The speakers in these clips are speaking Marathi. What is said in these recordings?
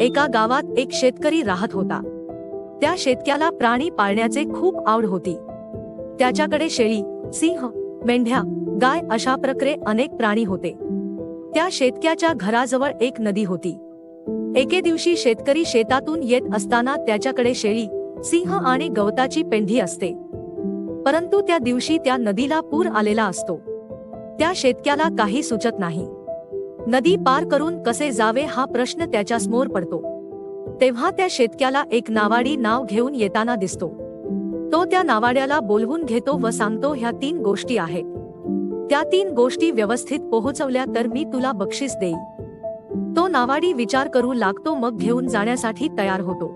एका गावात एक शेतकरी राहत होता. त्या शेतक्याला प्राणी पाळण्याचे खूप आवड होती. त्याच्याकडे शेळी सिंह मेंढ्या गाय अशा प्रकारे अनेक प्राणी होते. त्या शेतक्याच्या घराजवळ एक नदी होती. एके दिवशी शेतकरी शेतातून येत असताना त्याच्याकडे शेळी सिंह आणि गवताची पेंढी असते. परंतु त्या दिवशी त्या नदीला पूर आलेला असतो. त्या शेतक्याला काही सुचत नाही. नदी पार करून कसे जावे हा प्रश्न त्याच्यासमोर पडतो. तेव्हा त्या शेतक्याला एक नावाडी नाव घेऊन येताना दिसतो. तो त्या नावाड्याला बोलवून घेतो व सांगतो ह्या तीन गोष्टी आहेत. त्या तीन गोष्टी व्यवस्थित पोहोचवल्या तर मी तुला बक्षीस देईन. तो नावाडी विचार करू लागतो मग घेऊन जाण्यासाठी तयार होतो.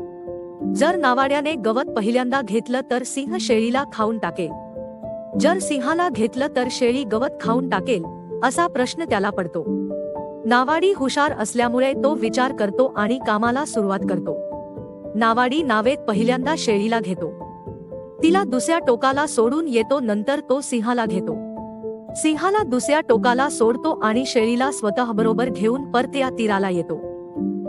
जर नावाड्याने गवत पहिल्यांदा घेतलं तर सिंह शेळीला खाऊन टाकेल. जर सिंहाला घेतलं तर शेळी गवत खाऊन टाकेल असा प्रश्न त्याला पडतो. नावाडी हुशार असल्यामुळे तो विचार करतो आणि कामाला सुरुवात करतो. नावाडी नावेत पहिल्यांदा शेळीला घेतो. तिला दुसऱ्या टोकाला सोडून येतो नंतर तो सिंहाला घेतो. सिंहाला दुसऱ्या टोकाला सोडतो आणि शेळीला स्वतःबरोबर घेऊन परत या तीराला येतो.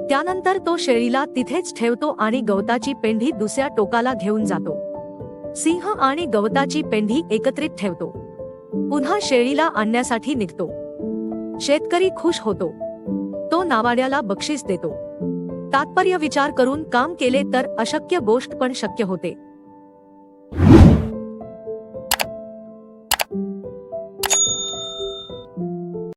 त्यानंतर तो शेळीला तिथेच ठेवतो आणि गवताची पेंढी दुसऱ्या टोकाला घेऊन जातो. सिंह आणि गवताची पेंढी एकत्रित ठेवतो. पुन्हा शेळीला आणण्यासाठी निघतो. शेतकरी खुश होतो. तो नावाड्याला बक्षीस देतो. तात्पर्य विचार करून काम केले तर अशक्य गोष्ट पण शक्य होते.